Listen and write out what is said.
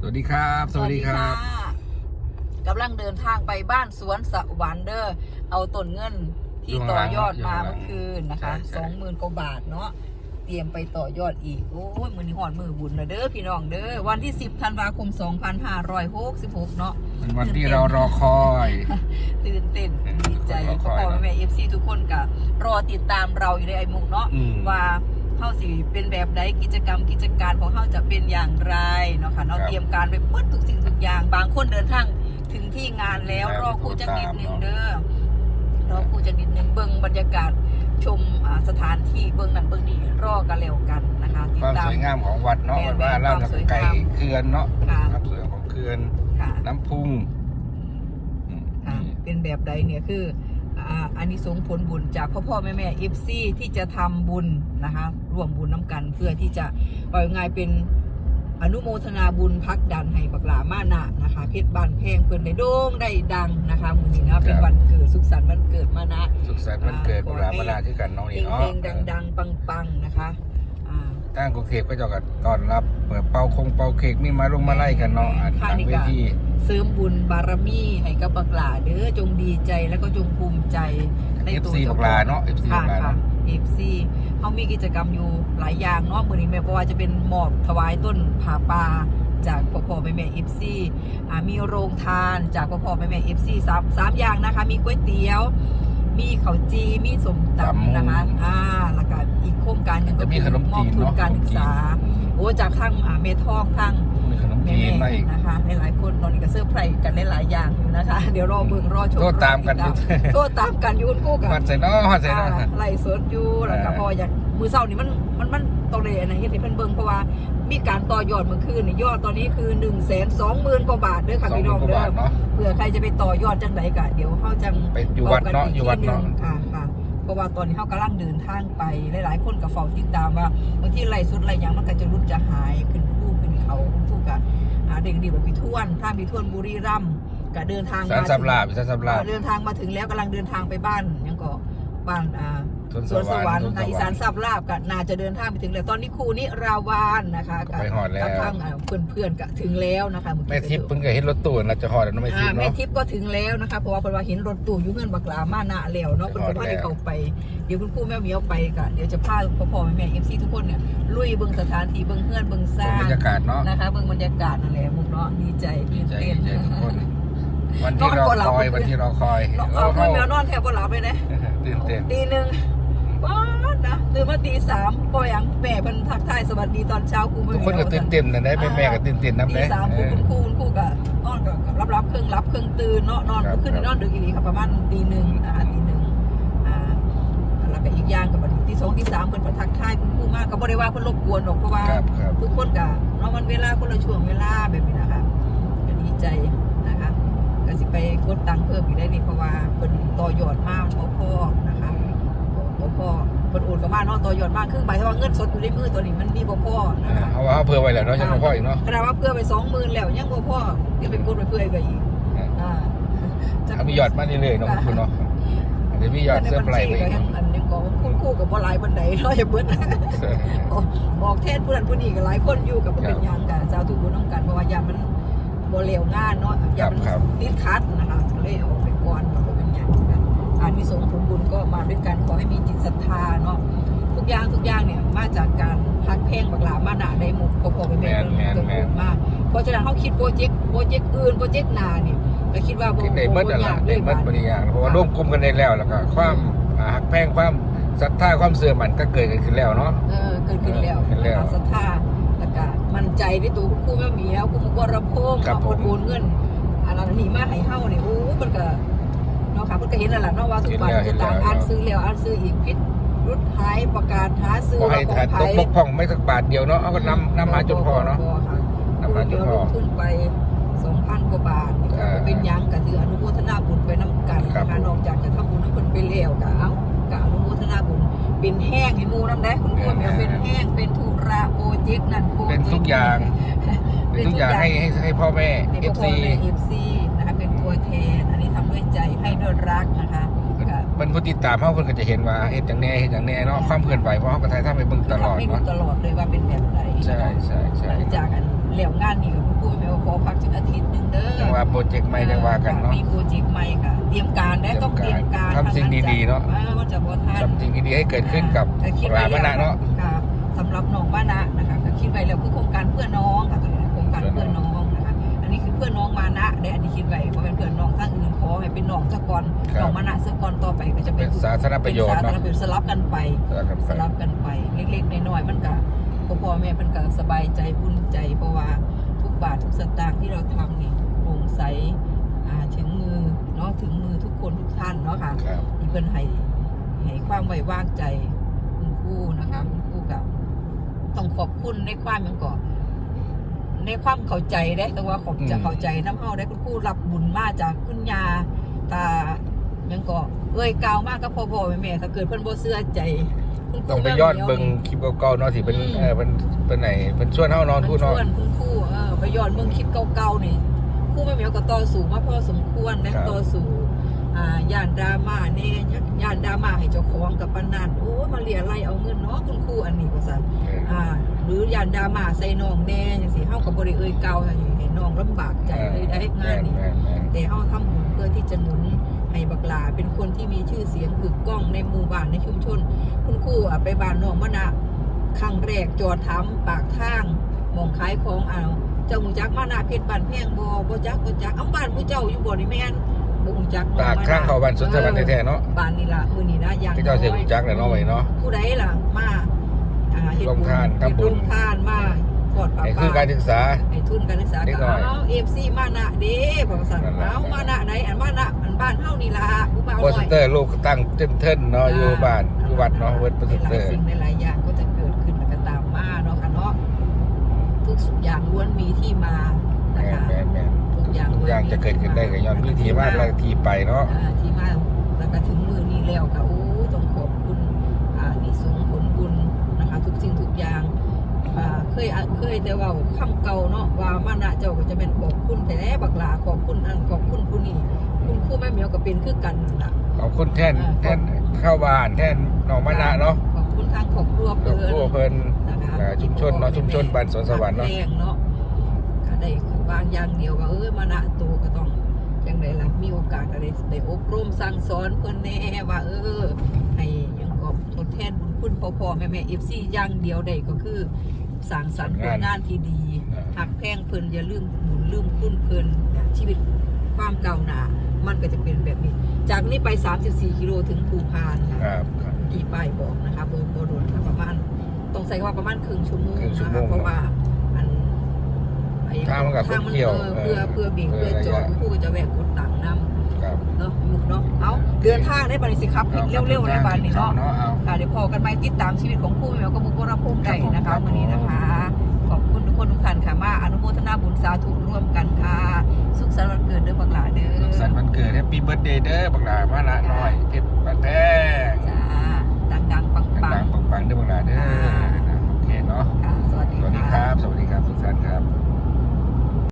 สวัสดีครับ สวัสดีครับสวัสดีค่ะกำลังเดินทางไปบ้านสวนสวรรค์เดอร์เอาต้นเงินที่ต่อยอดมาเมื่อคืนนะคะใช่ใช่สองหมื่นกว่าบาทเนาะเตรียมไปต่อยอดอีก โอ้ยมือนี้หอดมือบุญนะเด้อพี่น้องเด้อวันที่ 10ธันวาคม 2566 เนาะเป็นวันที่เรารอคอย ตื่นเต้นดีใจรอคพ่ออยพ่อแม่เอฟซีทุกคนก็รอติดตามเราอยู่ในไอมุกเนาะอืมว่า เฮาสิเป็นแบบใดกิจกรรมกิจการของเฮาจะเป็นอย่างไรเนาะค่ะเนาะครับเตรียมการไปเปิดทุกสิ่งทุกอย่าง บางคนเดินทางถึงที่งานแล้วครับรอครูจักนิดนึงตามเนาะเด้อรอครูจักนิดนึงเบิ่งบรรยากาศชมอ่าสถานที่เบิ่งนั่นเบิ่งนี่รอกันแล้วกันนะคะติคดวามตาสม วยงามของวัดเนาะแม่วัดว่าแม่เล่าความสวยไก่งามเขื่อนเนาะค่ะความสวยของเขื่อนค่ะ น้ำพุงอืมค่ะเป็นแบบใดเนี่ยคือ อ่าอันนี้สงส์ผลบุญจากพ่อพ่อแม่แม่เอฟซีที่จะทำบุญนะคะร่วมบุญน้ำกันเพื่อที่จะเอาง่ายๆเป็นอนุโมทนาบุญพักดันให้บักหลามานะนะคะเพชรบานแพงเพื่อนได้โด่งได้ดังนะคะมือนี้นะเป็นวันเกิดสุขสันต์วันเกิดมานะ สุขสันต์วันเกิดอ่าบุรามาลาที่กันน้องเพนี่ลงเนาะเพลงดังๆ ปังๆนะคะอ่า ตั้งกรุงเทพก็จะกันต้อนรับ เปิดเป่าคงเป่าเค้กมีมาลงมาไล่กันเนาะอ่านค่ะทางนี่เวก็ทีเสริมบุญบารมีให้กับบักหลาเด้อจงดีใจแล้วก็จงภูมิใจในเอฟตัวซีจ้บักลาเนาะเอฟซีค่ะบักลาค่ะเนาะเอฟซีเขามีกิจกรรมอยู่หลายอย่างเนาะมือนี้แม่เพราะว่าจะเป็นหมอบถวายต้นผาป่าจากพ่อพ่อแม่แม่เอฟซีอ่ามีโรงทานจากพ่อพ่อแม่แม่เอฟซีสามสามอย่างนะคะ มีก๋วยเตี๋ยว มีข้าวจีมีสมตำนะคะ อ่าแล้วก็อีกโครงการหนึ่งก็จะมีคือขนมมอบจีนทุนเนาะการศึกษา โอ้จากข้างอ่าเมทองข้างมีขนมแม่จีนมาอีกๆนะคะหลายๆคนตอนนี้ก็เซอร์ไพรส์กันหลายๆอย่างอยู่นะคะ เดี๋ยวรอเบิ่งรอชมโทษตามกันรอติดโทษตามกันอยุ่นคู่กับหัดใส่เนาะหัดใส่เนาะอ่าไล่สดอยู่แล้วก็อ่าพออยากมือเศร้านี่มันมันมันตรงเลยนะเฮ็ดให้เพิ่นเบิ่งเพราะว่า มีการต่อยอดเมื่อคืนนี่ยอดตอนนี้คือ1 2 0 0 0 0กว่าบาทเด้อค่ะสองพี่หน้มื่อนงกว่าเด้บาทอเนาะเผื่อใครจะไปต่อยอดจังไดก็เดี๋ยวเฮาจังไปอยู่วัดเนาะบกกัอยู่วัดเนาะกทีหงค่ะค่ะเพราะว่าตอนนี้เฮากำลังเดินทางไปหลายๆ คนก็เฝ้าติดตามว่าบางทีไล่สุดไล่หยังมันก็จะรุดจะหายขึ้นคู่ขึ้นเขาคู่กับอ่าเด็กดีแบบพี่ทวนทางพี่ทวนบุรีรัมย์ก็เดินทางสารมาสับถึงลาบสารสับลาบเดินทางมาถึงแล้วกำลังเดินทางไปบ้านยังก็บ้านอ่า สวนสวนสวรรค์สวนสวรรค์ในอีสานทราบลาบก็น่าจะเดินทางไปถึงแล้วตอนนี้ครูนิราวานนะคะกับไปหอดแล้วกับทางเพื่อนเพื่อนๆก็ถึงแล้วนะคะเอกี้แม่ทิพย์เพิ่งเคยเห็นรถตู้เราจะหอดแล้วเนาะแม่ทิพอ่าย์แม่เนาะ ทิพย์ก็ถึงแล้วนะคะเพราะว่าเพิ่นว่าเห็นรถตู้อยู่เงินบักหลามานะแล้วเนาะไปเพิ่นหอก็ดพาแล้วได้เข้าไปเดี๋ยวคุณครูแม่เหมียวไปก็เดี๋ยวจะพาพ่อพ่อแม่เอฟซีทุกคนเนี่ยลุยเบิ่งสถานที่เบิ่งเฮือนเบิ่งสร้าบรงรยากาศเนาะนะคะเบิ่งบรรยากาศนั่นแหละมุกเนาะดีใจดีตื่นใจเต้น ดีใจทุกคน วันที่รอคอย วันที่รอคอยเราโอ้เอาโหเพื่อนแมวนอนแทบบ่หลับเลยนะตื่นเต้น ตีหนึ่ง ป๊าดนะตื่นมาตีสามปล่อยังแม่เพิ่นทักทายสวัสดีตอนเช้าครูทุกคนก็ตื่นเต้นนะได้แม่ก็ตื่นเต้นน้ำตีได้สามครูคุณครูคุณครูก็นอนก็รับรับเครื่องรับเครื่องตื่นเนาะนอนขึ้นนอนดึกอีกครับประมาณตีหนึ่งนะคะตีหนึ่งอ่าแล้วก็อีกอย่างกับบัดนี้ที่สองที่สามเพิ่นก็ทักทายคุณครูมากก็บ่ได้ว่าเพิ่นรบกวนหรอกเพราะว่าครับครับทุกคนก็เนาะมันเวลาคนละช่วงเวลาแบบนี้นะคะก็ดีใจนะคะก็สิไปกดตังค์เพิ่มอีกได้นี่เพราะว่าเพิ่นต่อยอดมากพอพอนะคะ พอพอเพิ่นโอนกับมาเนาะต่อยอดมากครึ่งใบเพราะว่าเงินสดอยู่ในมือตัวนี้มันมีบ่พอนะคะเอาว่าเอาเพื่อไว้แล้วเนาะยังบ่พออีกเนาะขนาดว่าเพื่อไปสองหมื่นแล้วยังบ่พอยังไปกดไปเพื่อไปอีกอ่าเอามียอดมาเรื่อยๆเนาะคุณเนาะเดี๋ยวมียอดเสื้อปลายไปในอีกบัญชีก็ยังอันยังก็คู่คู่กับบ่หลายบันไดเนาะอย่าเบิดบอกแทนผู้นั้นผู้นี้ก็หลายคนอยู่กับบ่เป็นหยังกับเจ้าทุกบุญน้องกันเพราะว่าอย่ามันบ่เร็วงานเนาะอย่ามันครับติดคัดนะคะก็เลยเอาไปก่อน อาจมีสงส์ผลบุญก็มาด้วยกันขอให้มีจิตศรัทธาเนาะทุกอย่างทุกอย่างเนี่ยมาจากการพักเพลงบักหลามาหนาได้หมุกพอๆไปแม่แม่นเกิดแม่นมากเพราะฉะนั้นเขาคิดโปรเจกต์โปรเจกต์อื่นโปรเจกต์หนาเนี่ยก็คิดว่าบ่คิดได้เบิดนั่นบ่ล่ะยากได้เบิดบริยางเพราะว่าร่วมกลุ่มกันได้แล้วแล้วก็ความอ่าหักแพงความศรัทธาความเสื่อมันก็เกิดกันขึ้นแล้วเนาะเออเกิดขึ้นแล้วเกิดขึ้นแล้วศรัทธาแล้วก็มั่นใจในตัวคุณครูแม่เหมียวคุณครูวรพงษ์ครับมาผมโอนเงินอะไรนี่มาให้เฮาเนี่ยโอ้มันก็เนาะค่ะเพิ่นก็เห็นแล้วล่ะเนาะว่าทุกบาททุกสตางค์อ่านซื้อแล้วอ่านซื้ออีกพิษรุดท้ายประกาศหาซื้อบ่ให้ของขาดไผตกบกพร่องไม่สักบาทเดียวเนาะเอาก็นำนำมาจนพอเนาะค่ะนำมาจนพอลงทุนไป2,000กว่าบาทอ่าเป็นหยังก็ถืออนุโมทนาบุญไปนํกันครับนะคะนอกจากจะทำบุญให้เพิ่นไปแล้วก็เอ้าก็อนุโมทนาบุญเป็นแห้งให้หมู่นำได้คุณครูแม่เป็นแห้งเป็นธุระโปรเจกต์นั่นโปรเจกต์เป็นทุกอย่างเป็นทุกอย่างให้ให้ให้พ่อแม่ใน FC พ่อแม่ FC นะค รักนะคะก็เป็นผู้ติดตามเขาเพิ่นก็จะเห็นว่าเฮ็ดจังแน่เฮ็ดจังแน่เนาะความเคลื่อนไหวเพราะเขาก็ถ่ายทำไปเบิ่งตลอดทำให้ดูเนาะตลอดเลยว่าเป็นแบบไหนใช่ใช่ใช่หลังจากอันแล้วงานนี้กับคุณครูแม่ว่าขอพักจักอาทิตย์หนึงเด้อจังว่าโปรเจกต์ใหม่จังว่ากันเนาะ มีโปรเจกต์ใหม่ค่ะ เตรียมการได้ต้องเตรียมการทำสิ่งดีๆเนาะ ออมันจะบ่ทัน ทำสิ่งดีๆให้เกิดขึ้นกับแต่คิดปลาไว้มะนะเนาะ ค่ะสำหรับน้องบ้านะนะคะก็คิดไว้แล้วคือโครงการเพื่อนน้องค่ะตัวนี้นะโครงการเพื่อนน้องนะคะอันนี้คือเพื่อนน้องมานะได้อันนี้คิดไว้เพราะเป็นเพื่อนน้องท่านอื่นขอให้เป็นน้องสะกอนครับน้องมานะสะกอนต่อไปก็จะเป็เป็นนสาธารณประโยชน์เป็นสาธารเนาะณประโยชน์สลับกันไปแล้วกันสไปลับกันไปเล็กๆน้อยๆมันก็พ่อพ่อแม่เพิ่นก็สบายใจอุ่นใจ เพราะว่าทุกบาททุกสตางค์ที่เราทำนี่โปร่งใสอ่าถึงมือเนาะถึงมือทุกคนทุกท่านเนาะค่ะครับที่เพิ่นให้ให้ความไว้วางใจคุณครูนะคะคุณครูกับต้องขอบคุณในความมันก่อนในความเข้าใจได้แต่ว่าขอบจะเข้าใจน้ำเฮาได้คุณครูรับบุญมาจากคุณยา ตายังก็เอ้ยกล่าวมากก็พ่อพ่อแม่แม่ถ้าเกิดเพิ่นบ่เชื่อใจคุณครูต้องไปย้อนเบิ่งคลิปเก่าๆเนาะที่เป็นเออเป็นเป็นไหนเป็นชวนเฮานอนมันทุนชเนาะวนคุณครูเออไปย้อนเบิ่งคลิปเก่าๆนี่ครูแม่แมวก็ต่อสู้มาพอสมควรนะต่อสู้อ่าย่านดราม่าแน่ย่านดราม่าให้เจ้าของกับปานนั้นโอ้ยมาเรียไล่เอาเงินเนาะคุณครูอันนี้ว่าซั่นอ่า หรือยานดราม่าใส่น้องแน่จังซี่เฮาก็บ่ได้เอ่ยเก่าให้ให้น้ องลำบากใจเลยได้งานนี้แม่นๆแต่เฮาทำบุญเพื่อที่จะหนุนให้บักหลาเป็นคนที่มีชื่อเสียงกึกก้องในหมู่บ้านในชุมชน คุณครูอะไปบ้านน้องมะนะครั้งแรกจอดถามปากทางหมองขายของอ้าวเจ้าหูจักมานะเพชรบ้านแพงบ่บ่จักบ่จักเอ้าบ้านผู้เจ้าอยู่บ่นี่แม่นบ่หูจักปากข้างเขาบ้านสวนสวรรค์แท้ๆเนาะบ้านนี่ล่ะมื้อนี้นะอย่างที่เจ้าเสียหูจักแหละเนาะไว้เนาะผู้ใดล่ะมาอ่าเฮ็ดลงทานทำบุญลงทานมา ทอดผ้านี่ป่าคือการศึกษา ไอ้ทุนการศึกษาเด็กก็น้อยเอาเอฟซีมานะเด้บอกสั่นนั่นแหละเอามานะไหนอันมานะอันบ้านเฮานี่ล่ะผู้บ่าวโปรน้เซอยนเตอร์ลูกตั้งเต้นเทินเนาะอยู่บ้านอยู่วัดเนาะเวิร์ดโปรเซนหเตลาอยร์ สิ่งหลายๆอย่างก็จะเกิดขึ้นแล้วก็ตามมาเนาะค่ะเนาะทุกอย่างล้วนมีที่มานะแม่นคะแม่นแม่นทุกอย่างทุกอย่างจะเกิดขึ้นได้กับย้อนวิธีมาและที่ไปเนาะ อ่าที่มาแล้วก็ถึงมือนี้แล้วก็โอ้ต้องขอบคุณอ่านี่สงส์ผลบุญนะคะ ทุกสิ่งทุกอย่างอ่าเค ยอะเคยแต่เว่าคำเก่าเนาะว่ามานะเจ้าก็จะเป็นขอบคุณแต่แน่บักหลาขอบคุณอันขอบคุณผู้นี้คุณครูแม่เหมียวก็เป็นคือกันนั่นล่ะขอบคุณแท่นแท่นเข้าบ้านแท่นน้องมะนะเนาะขอบคุณทางครอบครัวครอบเพิ่นครัวเพิ่นนะคะอ่าชุมชนเนาะชุมชนบ้านสวนสวรรค์เนาะแรงเนาะก็ได้บางอย่างเดียวว่าเออมานะโตก็ต้องจังไดล่ะมีโอกาสอะไรได้อบรมสั่งสอนเพิ่นแน่ว่าเออให้หยังก็ทดแทนบุญคุณพ่อพ่อแม่แม่ FC อย่างเดียวได้ก็คือ สร้างสรรค์ผลงานที่ดีหักแพงเพิ่นอย่าลืมบุญลืมคุณเพิ่นนะชีวิตความก้าวหน้ามันก็จะเป็นแบบนี้ จากนี้ไป 34 กิโลถึงภูพานค่ะครับครับกี่ป้ายบอกนะคะโบโบโดนค่ะประมาณต้องใส่ว่าประมาณครึ่งชั่วโมงครึ่งชั่วนะโมคะงเพราะว่าอันไอ้ทางมันก็ทางมันเที่ยวเออเพื่อเออเพื่อเบี่ยงเออเพื่อจอดระยะผู้ก็จะแวะกดตังค์นำ เนาะหมุกเนาะเอาเดินทางได้บริสิครับผิดเร็วๆในบานนี้เนาะค่ะเดี๋ยวพอกันไปติดตามชีวิตของคู่แมวกับบุกวรพงศ์ได้นะคะวันนี้นะคะขอบคุณทุกคนทุกท่านค่ะมาอนุโมทนาบุญสาธุร่วมกันค่ะ สุขสันต์วันเกิดเด้อบังหลาเด้อสุขสันต์วันเกิดแฮปปี้เบิร์ดเดย์เด้อบังหลามาละน้อยเพชรบันแทงจ้าดังๆปังๆดังๆปังๆเด้อบังหลาเด้อโอเคเนาะสวัสดีครับสวัสดีครับทุกท่านครับ